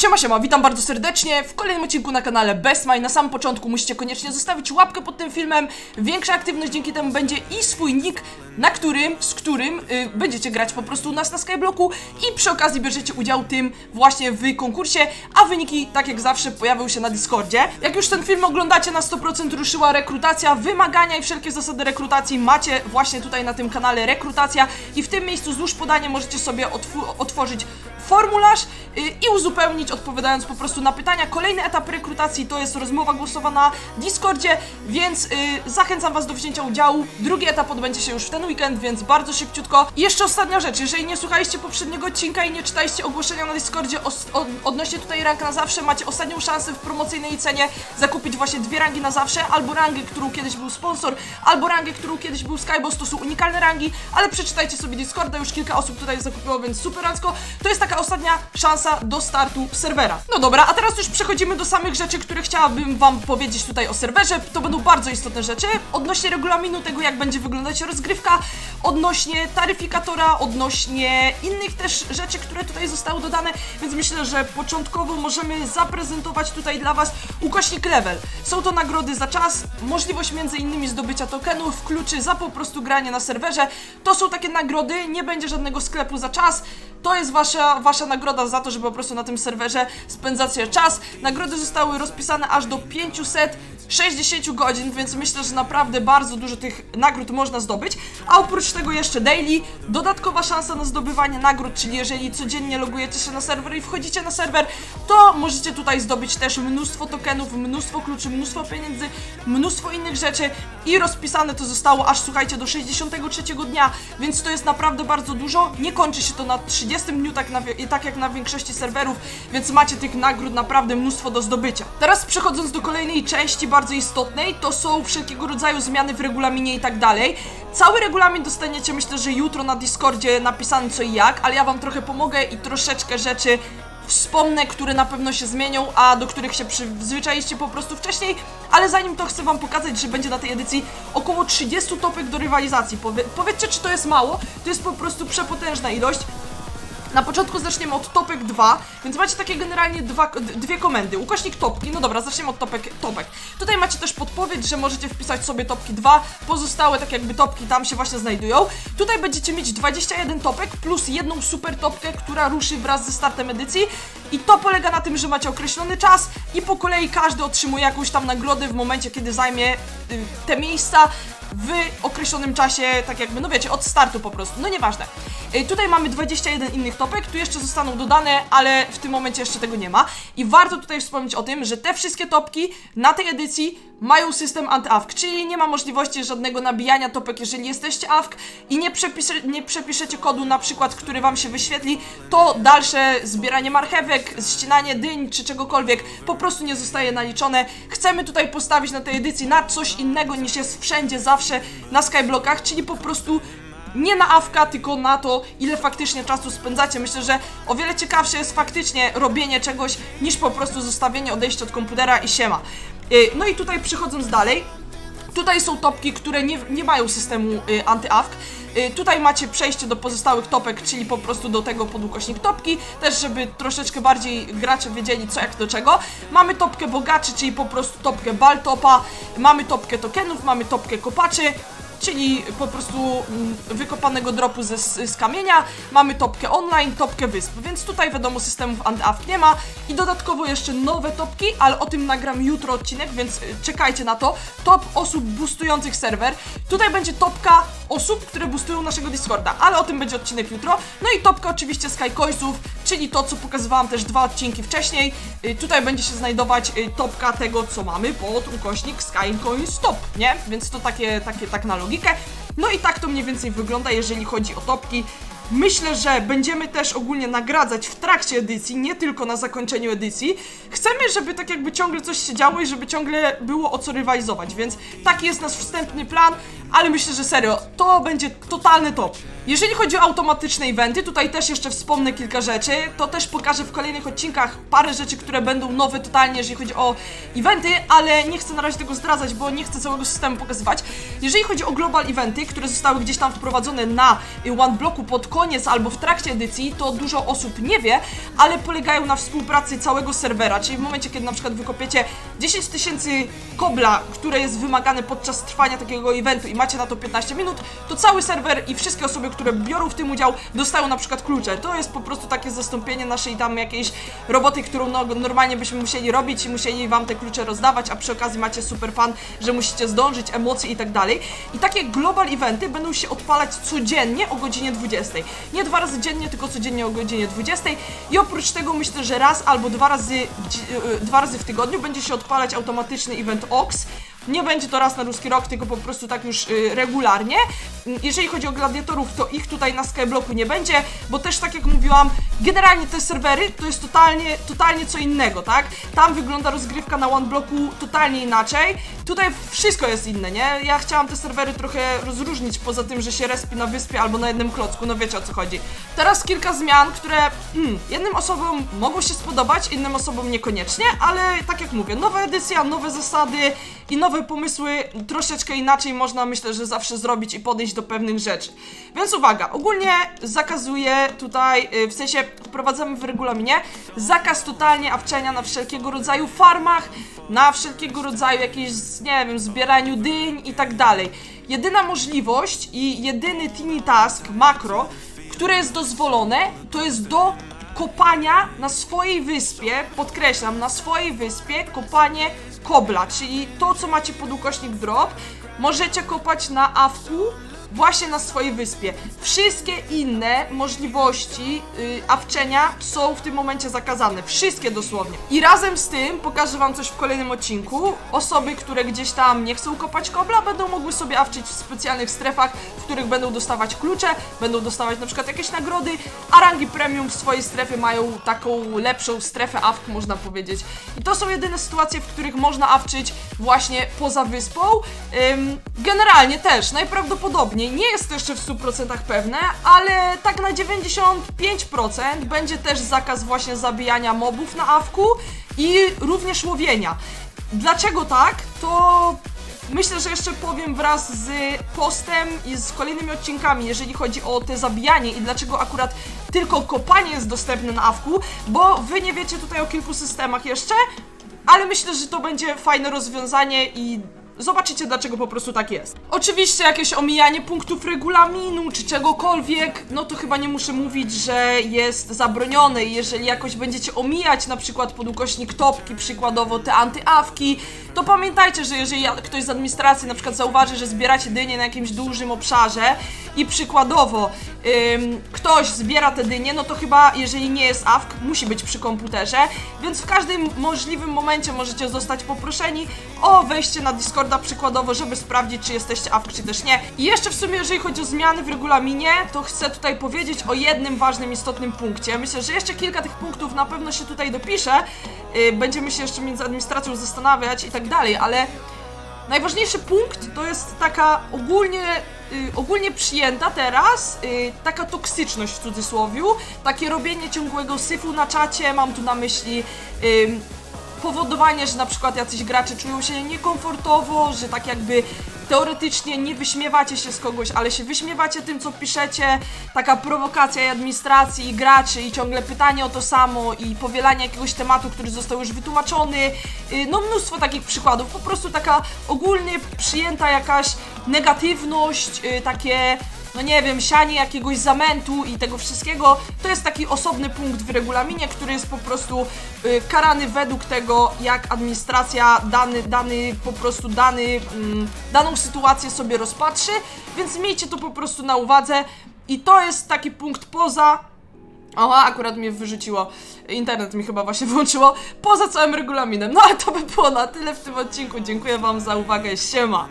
Siema, siema, witam bardzo serdecznie w kolejnym odcinku na kanale Best My. Na samym początku musicie koniecznie zostawić łapkę pod tym filmem. Większa aktywność dzięki temu będzie i swój nick, na którym, z którym y, będziecie grać po prostu u nas na Skyblocku i przy okazji bierzecie udział tym właśnie w konkursie, a wyniki, tak jak zawsze, pojawią się na Discordzie. Jak już ten film oglądacie, na 100% ruszyła rekrutacja, wymagania i wszelkie zasady rekrutacji macie właśnie tutaj na tym kanale rekrutacja i w tym miejscu złóż podanie możecie sobie otw- otworzyć formularz y, i uzupełnić odpowiadając po prostu na pytania. Kolejny etap rekrutacji to jest rozmowa głosowa na Discordzie, więc y, zachęcam Was do wzięcia udziału. Drugi etap odbędzie się już w ten weekend, więc bardzo szybciutko. I jeszcze ostatnia rzecz, jeżeli nie słuchaliście poprzedniego odcinka i nie czytaliście ogłoszenia na Discordzie odnośnie tutaj rank na zawsze, macie ostatnią szansę w promocyjnej cenie zakupić właśnie dwie rangi na zawsze, albo rangę, którą kiedyś był sponsor, albo rangę, którą kiedyś był Skyboss, to są unikalne rangi, ale przeczytajcie sobie Discorda, już kilka osób tutaj zakupiło, więc superancko. To jest taka ostatnia szansa do startu serwera. No dobra, a teraz już przechodzimy do samych rzeczy, które chciałabym wam powiedzieć tutaj o serwerze. To będą bardzo istotne rzeczy odnośnie regulaminu tego, jak będzie wyglądać rozgrywka, odnośnie taryfikatora, odnośnie innych też rzeczy, które tutaj zostały dodane, więc myślę, że początkowo możemy zaprezentować tutaj dla was ukośnik level. Są to nagrody za czas, możliwość między innymi zdobycia tokenów, kluczy za po prostu granie na serwerze. To są takie nagrody, nie będzie żadnego sklepu za czas. To jest wasza, wasza nagroda za to, żeby po prostu na tym serwerze spędzacie czas. Nagrody zostały rozpisane aż do 560 godzin, więc myślę, że naprawdę bardzo dużo tych nagród można zdobyć. A oprócz tego jeszcze daily, dodatkowa szansa na zdobywanie nagród, czyli jeżeli codziennie logujecie się na serwer i wchodzicie na serwer, to możecie tutaj zdobyć też mnóstwo tokenów, mnóstwo kluczy, mnóstwo pieniędzy, mnóstwo innych rzeczy i rozpisane to zostało aż słuchajcie do 63 dnia, więc to jest naprawdę bardzo dużo. Nie kończy się to na 30 dniu, tak, na, tak jak na większości serwerów, więc macie tych nagród naprawdę mnóstwo do zdobycia. Teraz przechodząc do kolejnej części bardzo istotnej, to są wszelkiego rodzaju zmiany w regulaminie i tak dalej. Cały regulamin dostaniecie myślę, że jutro na Discordzie napisany co i jak, ale ja wam trochę pomogę i troszeczkę rzeczy wspomnę, które na pewno się zmienią, a do których się przyzwyczailiście po prostu wcześniej, ale zanim to chcę wam pokazać, że będzie na tej edycji około 30 topek do rywalizacji. Powie powiedzcie, czy to jest mało? To jest po prostu przepotężna ilość. Na początku zaczniemy od topek 2, więc macie takie generalnie dwa, dwie komendy. Ukośnik topki, no dobra, zaczniemy od topek, topek. Tutaj macie też podpowiedź, że możecie wpisać sobie topki 2, pozostałe tak jakby topki tam się właśnie znajdują. Tutaj będziecie mieć 21 topek plus jedną super topkę, która ruszy wraz ze startem edycji. I to polega na tym, że macie określony czas i po kolei każdy otrzymuje jakąś tam nagrodę w momencie, kiedy zajmie y, te miejsca w określonym czasie, tak jakby, no wiecie, od startu po prostu, no nieważne. Y, Tutaj mamy 21 innych topek, tu jeszcze zostaną dodane, ale w tym momencie jeszcze tego nie ma. I warto tutaj wspomnieć o tym, że te wszystkie topki na tej edycji mają system anty-AFK, czyli nie ma możliwości żadnego nabijania topek, jeżeli jesteście AFK i nie, przepisze, nie przepiszecie kodu na przykład, który wam się wyświetli, to dalsze zbieranie marchewek, ścinanie dyń czy czegokolwiek po prostu nie zostaje naliczone. Chcemy tutaj postawić na tej edycji na coś innego niż jest wszędzie zawsze na skyblockach, czyli po prostu nie na awka, tylko na to, ile faktycznie czasu spędzacie. Myślę, że o wiele ciekawsze jest faktycznie robienie czegoś, niż po prostu zostawienie, odejście od komputera i siema. Yy, No i tutaj przechodząc dalej, Tutaj są topki, które nie, nie mają systemu y, anty-AFK. Y, tutaj macie przejście do pozostałych topek, czyli po prostu do tego podłukośnik topki, też żeby troszeczkę bardziej gracze wiedzieli co jak do czego. Mamy topkę bogaczy, czyli po prostu topkę baltopa, mamy topkę tokenów, mamy topkę kopaczy, czyli po prostu mm, wykopanego dropu ze, z, kamienia. Mamy topkę online, topkę wysp, więc tutaj wiadomo systemów anti-AFK nie ma. I dodatkowo jeszcze nowe topki, ale o tym nagram jutro odcinek, więc y, czekajcie na to. Top osób boostujących serwer. Tutaj będzie topka osób, które boostują naszego Discorda, ale o tym będzie odcinek jutro. No i topka oczywiście Skycoinsów, czyli to, co pokazywałam też dwa odcinki wcześniej. Y, Tutaj będzie się znajdować y, topka tego, co mamy pod ukośnik Skycoins Top, nie? Więc to takie, takie, tak na logikę. No i tak to mniej więcej wygląda, jeżeli chodzi o topki. Myślę, że będziemy też ogólnie nagradzać w trakcie edycji, nie tylko na zakończeniu edycji. Chcemy, żeby tak jakby ciągle coś się działo i żeby ciągle było o co rywalizować, więc taki jest nasz wstępny plan. Ale myślę, że serio, to będzie totalny top. Jeżeli chodzi o automatyczne eventy, tutaj też jeszcze wspomnę kilka rzeczy, to też pokażę w kolejnych odcinkach parę rzeczy, które będą nowe totalnie, jeżeli chodzi o eventy, ale nie chcę na razie tego zdradzać, bo nie chcę całego systemu pokazywać. Jeżeli chodzi o global eventy, które zostały gdzieś tam wprowadzone na y, One Blocku pod koniec albo w trakcie edycji, to dużo osób nie wie, ale polegają na współpracy całego serwera, czyli w momencie, kiedy na przykład wykopiecie 10 tysięcy kobla, które jest wymagane podczas trwania takiego eventu i macie na to 15 minut, to cały serwer i wszystkie osoby, które biorą w tym udział, dostają na przykład klucze. To jest po prostu takie zastąpienie naszej tam jakiejś roboty, którą no, normalnie byśmy musieli robić i musieli wam te klucze rozdawać, a przy okazji macie super fan, że musicie zdążyć, emocje i tak dalej. I takie global eventy będą się odpalać codziennie o godzinie 20. Nie dwa razy dziennie, tylko codziennie o godzinie 20. I oprócz tego myślę, że raz albo dwa razy, y, dwa razy w tygodniu będzie się odpalać automatyczny event OX. Nie będzie to raz na ruski rok, tylko po prostu tak już y, regularnie. Y, Jeżeli chodzi o gladiatorów, to ich tutaj na Skyblocku nie będzie, bo też tak jak mówiłam, generalnie te serwery to jest totalnie, totalnie co innego, tak? Tam wygląda rozgrywka na One Blocku totalnie inaczej. Tutaj wszystko jest inne, nie? Ja chciałam te serwery trochę rozróżnić, poza tym, że się respi na wyspie albo na jednym klocku, no wiecie o co chodzi. Teraz kilka zmian, które hmm, jednym osobom mogą się spodobać, innym osobom niekoniecznie, ale tak jak mówię, nowa edycja, nowe zasady i nowe pomysły, troszeczkę inaczej można myślę, że zawsze zrobić i podejść do pewnych rzeczy. Więc uwaga, ogólnie zakazuję tutaj, y, w sensie wprowadzamy w regulaminie zakaz totalnie awczenia na wszelkiego rodzaju farmach, na wszelkiego rodzaju jakieś, nie wiem, zbieraniu dyń i tak dalej. Jedyna możliwość i jedyny tiny task, makro, które jest dozwolone, to jest do kopania na swojej wyspie, podkreślam, na swojej wyspie kopanie kobla, czyli to, co macie pod ukośnik drop, możecie kopać na awku właśnie na swojej wyspie. Wszystkie inne możliwości y, awczenia są w tym momencie zakazane. Wszystkie dosłownie. I razem z tym pokażę wam coś w kolejnym odcinku. Osoby, które gdzieś tam nie chcą kopać kobla, będą mogły sobie awczyć w specjalnych strefach, w których będą dostawać klucze, będą dostawać na przykład jakieś nagrody, a rangi premium w swojej strefie mają taką lepszą strefę awk, można powiedzieć. I to są jedyne sytuacje, w których można awczyć właśnie poza wyspą. Generalnie też, najprawdopodobniej, nie jest to jeszcze w 100% pewne, ale tak na 95% będzie też zakaz właśnie zabijania mobów na awku i również łowienia. Dlaczego tak? To Myślę, że jeszcze powiem wraz z postem i z kolejnymi odcinkami, jeżeli chodzi o te zabijanie i dlaczego akurat tylko kopanie jest dostępne na awku, bo wy nie wiecie tutaj o kilku systemach jeszcze, ale myślę, że to będzie fajne rozwiązanie i zobaczycie dlaczego po prostu tak jest. Oczywiście jakieś omijanie punktów regulaminu czy czegokolwiek, no to chyba nie muszę mówić, że jest zabronione jeżeli jakoś będziecie omijać na przykład pod ukośnik topki, przykładowo te antyawki, to pamiętajcie, że jeżeli ktoś z administracji na przykład zauważy, że zbieracie dynie na jakimś dużym obszarze i przykładowo ym, ktoś zbiera te dynie, no to chyba jeżeli nie jest AFK, musi być przy komputerze, więc w każdym możliwym momencie możecie zostać poproszeni o wejście na Discorda przykładowo, żeby sprawdzić, czy jesteście AFK, czy też nie. I jeszcze w sumie, jeżeli chodzi o zmiany w regulaminie, to chcę tutaj powiedzieć o jednym ważnym, istotnym punkcie. Myślę, że jeszcze kilka tych punktów na pewno się tutaj dopisze. Yy, będziemy się jeszcze między administracją zastanawiać i tak dalej, ale Najważniejszy punkt to jest taka ogólnie, y, ogólnie przyjęta teraz y, taka toksyczność w cudzysłowiu, takie robienie ciągłego syfu na czacie, mam tu na myśli ym, powodowanie, że na przykład jacyś gracze czują się niekomfortowo, że tak jakby teoretycznie nie wyśmiewacie się z kogoś, ale się wyśmiewacie tym, co piszecie, taka prowokacja i administracji i graczy i ciągle pytanie o to samo i powielanie jakiegoś tematu, który został już wytłumaczony, y, no mnóstwo takich przykładów, po prostu taka ogólnie przyjęta jakaś negatywność, y, takie no nie wiem, sianie jakiegoś zamętu i tego wszystkiego, to jest taki osobny punkt w regulaminie, który jest po prostu y, karany według tego, jak administracja dany, dany po prostu dany, mm, daną sytuację sobie rozpatrzy, więc miejcie to po prostu na uwadze i to jest taki punkt poza Oła, akurat mnie wyrzuciło. Internet mi chyba właśnie włączyło. Poza całym regulaminem. No ale to by było na tyle w tym odcinku. Dziękuję Wam za uwagę. Siema.